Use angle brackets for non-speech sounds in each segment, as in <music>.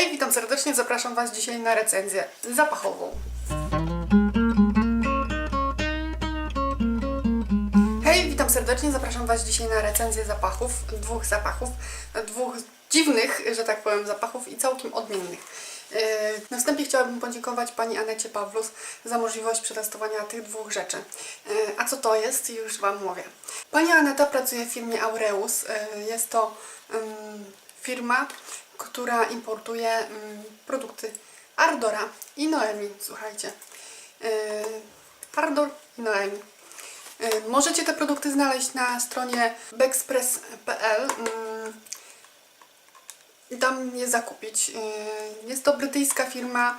Hej, witam serdecznie, zapraszam Was dzisiaj na recenzję zapachową. Hej, witam serdecznie, zapraszam Was dzisiaj na recenzję zapachów, dwóch zapachów, dwóch dziwnych, że tak powiem, zapachów i całkiem odmiennych. Yy, Na wstępie chciałabym podziękować Pani Anecie Pawlus za możliwość przetestowania tych dwóch rzeczy. Yy, A co to jest? Już Wam mówię. Pani Aneta pracuje w firmie Aureus. Yy, Jest to firma, która importuje ym, produkty Ardora i Noemi. Słuchajcie. Yy, Ardor i Noemi. Y, Możecie te produkty znaleźć na stronie bexpress.pl mm, i tam je zakupić. Y, Jest to brytyjska firma,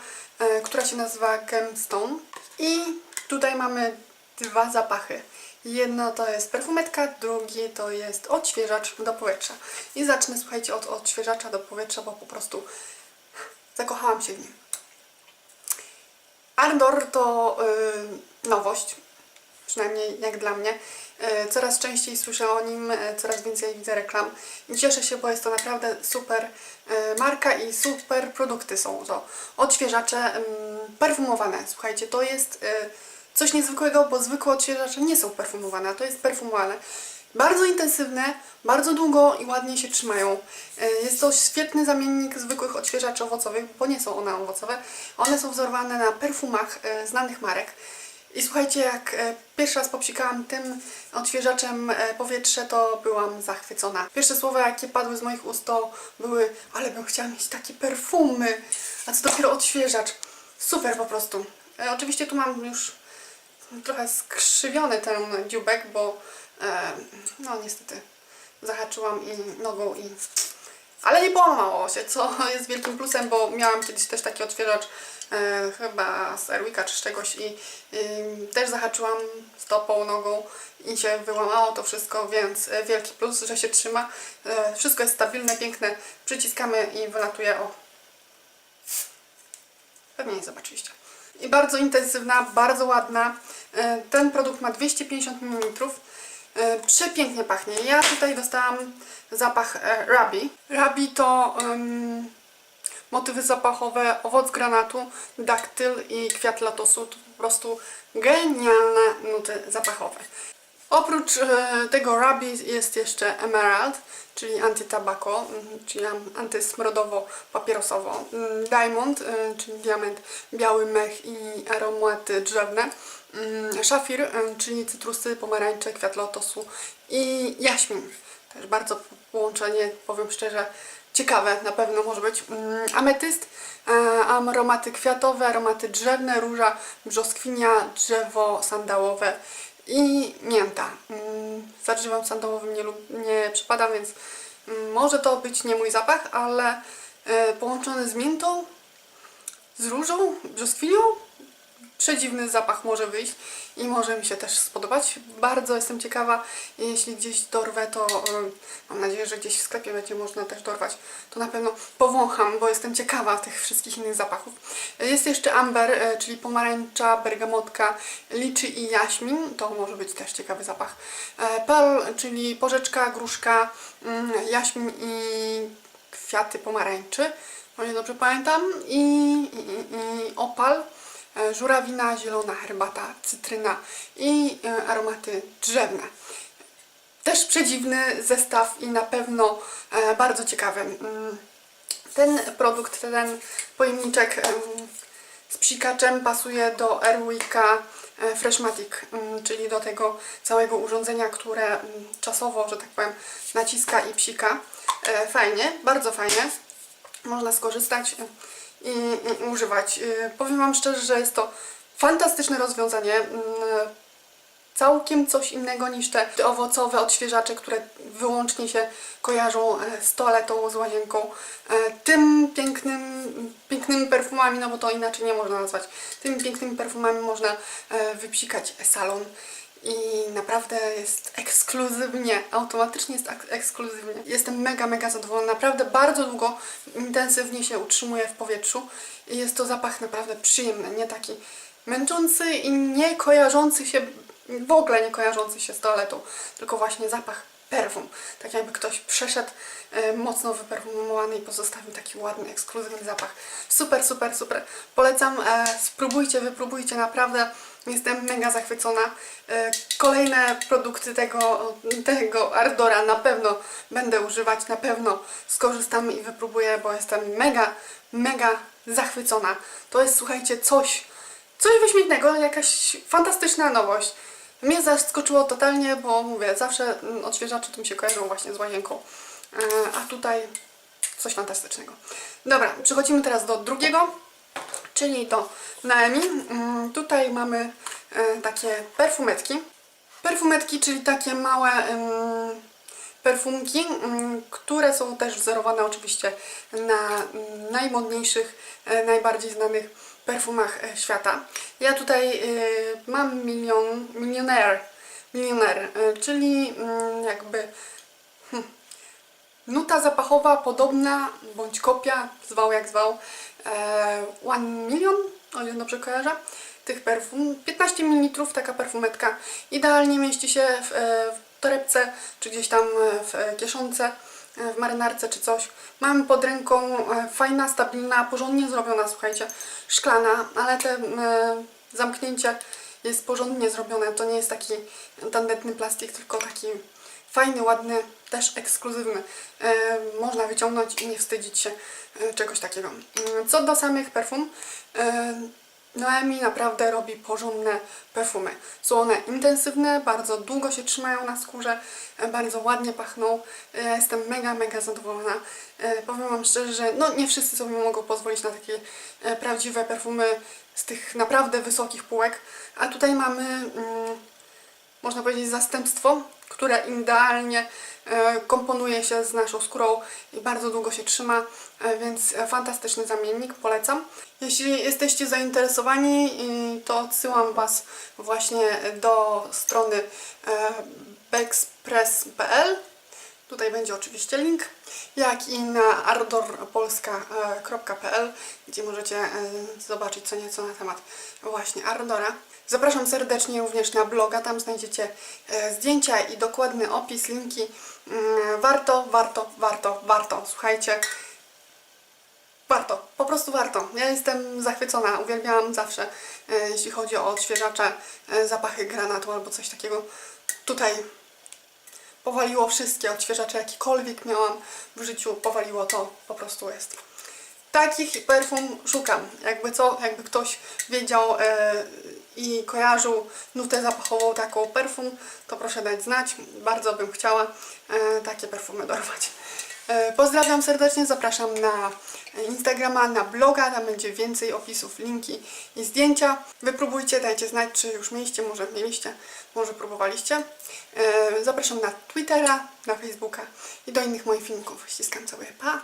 która się nazywa Gemstone i tutaj mamy dwa zapachy. Jedno to jest perfumetka, drugi to jest odświeżacz do powietrza. I zacznę, słuchajcie, od odświeżacza do powietrza, bo po prostu zakochałam się w nim. Ardor to y, nowość, przynajmniej jak dla mnie. E, Coraz częściej słyszę o nim, e, coraz więcej widzę reklam i cieszę się, bo jest to naprawdę super e, marka i super produkty są to. Odświeżacze mm, perfumowane. Słuchajcie, to jest e, coś niezwykłego, bo zwykłe odświeżacze nie są perfumowane, a to jest perfumowane. Bardzo intensywne, bardzo długo i ładnie się trzymają. E, Jest to świetny zamiennik zwykłych odświeżaczy owocowych, bo nie są one owocowe. One są wzorowane na perfumach e, znanych marek. I słuchajcie, jak e, pierwszy raz popsikałam tym odświeżaczem powietrze, to byłam zachwycona. Pierwsze słowa, jakie padły z moich ust, to były, ale bym chciała mieć takie perfumy, a co dopiero odświeżacz. Super po prostu. Oczywiście tu mam już trochę skrzywiony ten dziubek, bo e, no niestety zahaczyłam i nogą i ale nie połamało się, co <laughs> jest wielkim plusem, bo miałam kiedyś też taki odświeżacz e, chyba z Airwicka czy z czegoś i y, też zahaczyłam stopą, nogą i się wyłamało to wszystko, więc e, wielki plus, że się trzyma. E, wszystko jest stabilne, piękne, przyciskamy i wylatuje o... Pewnie nie zobaczyliście. I bardzo intensywna, bardzo ładna. E, Ten produkt ma 250 ml. E, Przepięknie pachnie. Ja tutaj dostałam zapach e, Rabi. Rabi to em, motywy zapachowe owoc granatu, daktyl i kwiat lotosu. To po prostu genialne nuty zapachowe. Oprócz tego Rabi jest jeszcze Emerald, czyli antytabako, mm, czyli antysmrodowo-papierosowo. Mm, Diamond, czyli diament, biały mech i aromaty drzewne. Mm, Szafir, czyli cytrusy, pomarańcze, kwiat lotosu i jaśmin. Też bardzo połączenie, powiem szczerze, ciekawe na pewno może być. Mm, Ametyst, e, aromaty kwiatowe, aromaty drzewne, róża, brzoskwinia, drzewo sandałowe i mięta. Mm, Za drzewem sandałowym nie, nie więc może to być nie mój zapach, ale e, połączony z miętą, z różą, brzoskwinią, przedziwny zapach może wyjść i może mi się też spodobać. Bardzo jestem ciekawa, jeśli gdzieś dorwę, to em, mam nadzieję, że gdzieś w sklepie będzie można też dorwać. To na pewno powącham, bo jestem ciekawa tych wszystkich innych zapachów. Jest jeszcze amber, e, czyli pomarańcza, bergamotka, liczy i jaśmin. To może być też ciekawy zapach. E, Pearl, czyli porzeczka, gruszka, mm, jaśmin i kwiaty pomarańczy. O ile dobrze pamiętam. I, i, i, opal e, żurawina, zielona herbata, cytryna i e, aromaty drzewne. Też przedziwny zestaw i na pewno e, bardzo ciekawy. Mm, Ten produkt, ten pojemniczek em, z psikaczem pasuje do Airwicka e, Freshmatic, mm, czyli do tego całego urządzenia, które mm, czasowo, że tak powiem, naciska i psika. E, Fajnie, bardzo fajnie można skorzystać i, używać. Yy, Powiem Wam szczerze, że jest to fantastyczne rozwiązanie. Mm, Całkiem coś innego niż te owocowe odświeżacze, które wyłącznie się kojarzą e, z toaletą, z łazienką. E, Tym pięknym, pięknymi perfumami, no bo to inaczej nie można nazwać, tymi pięknymi perfumami można e, wypsikać salon. I naprawdę jest ekskluzywnie, automatycznie jest ek- ekskluzywnie. Jestem mega, mega zadowolona. Naprawdę bardzo długo, intensywnie się utrzymuje w powietrzu i jest to zapach naprawdę przyjemny, nie taki męczący i nie kojarzący się, w ogóle nie kojarzący się z toaletą, tylko właśnie zapach perfum. Tak jakby ktoś przeszedł e, mocno wyperfumowany i pozostawił taki ładny, ekskluzywny zapach. Super, super, super. Polecam, e, spróbujcie, wypróbujcie, naprawdę jestem mega zachwycona. E, kolejne produkty tego, tego Ardora na pewno będę używać, na pewno skorzystam i wypróbuję, bo jestem mega, mega zachwycona. To jest, słuchajcie, coś, coś wyśmienitego, jakaś fantastyczna nowość. Mnie zaskoczyło totalnie, bo mówię, zawsze mm, odświeżacze tu mi się kojarzą właśnie z łazienką. E, A tutaj coś fantastycznego. Dobra, przechodzimy teraz do drugiego, czyli do Naemi. Mm, Tutaj mamy e, takie perfumetki. Perfumetki, czyli takie małe perfumki, mm, które są też wzorowane oczywiście na mm, najmodniejszych, e, najbardziej znanych perfumach e, świata. Ja tutaj mam milion, milioner, milioner, czyli jakby hmm, nuta zapachowa podobna, bądź kopia, zwał jak zwał, e, One Million, o ile dobrze kojarzę, tych perfum. 15 ml taka perfumetka. Idealnie mieści się w, e, w torebce, czy gdzieś tam e, w kieszonce, w marynarce czy coś. Mam pod ręką fajna, stabilna, porządnie zrobiona, słuchajcie, szklana, ale te zamknięcie jest porządnie zrobione. To nie jest taki tandetny plastik, tylko taki fajny, ładny, też ekskluzywny. E, można wyciągnąć i nie wstydzić się e, czegoś takiego. Mm, Co do samych perfum, e, Noemi naprawdę robi porządne perfumy. Są one intensywne, bardzo długo się trzymają na skórze, e, bardzo ładnie pachną. E, Ja jestem mega, mega zadowolona. E, Powiem Wam szczerze, że no nie wszyscy sobie mogą pozwolić na takie e, prawdziwe perfumy z tych naprawdę wysokich półek. A tutaj mamy mm, można powiedzieć, zastępstwo, które idealnie e, komponuje się z naszą skórą i bardzo długo się trzyma, e, więc fantastyczny zamiennik, polecam. Jeśli jesteście zainteresowani, to odsyłam Was właśnie do strony e, bexpress.pl. Tutaj będzie oczywiście link, jak i na ardorpolska.pl, gdzie możecie e, zobaczyć co nieco na temat właśnie Ardora. Zapraszam serdecznie również na bloga, tam znajdziecie e, zdjęcia i dokładny opis, linki. Mm, Warto, warto, warto, warto. Słuchajcie, warto, po prostu warto. Ja jestem zachwycona, uwielbiałam zawsze, e, jeśli chodzi o odświeżacze, zapachy granatu albo coś takiego. Tutaj powaliło wszystkie odświeżacze, jakiekolwiek miałam w życiu, powaliło to, po prostu jest. Takich perfum szukam. Jakby co, jakby ktoś wiedział e, i kojarzył nutę zapachową taką perfum, to proszę dać znać. Bardzo bym chciała e, takie perfumy dorwać. E, Pozdrawiam serdecznie, zapraszam na Instagrama, na bloga, tam będzie więcej opisów, linki i zdjęcia. Wypróbujcie, dajcie znać, czy już mieliście, może mieliście, może próbowaliście. E, Zapraszam na Twittera, na Facebooka i do innych moich filmików. Ściskam całuję, pa!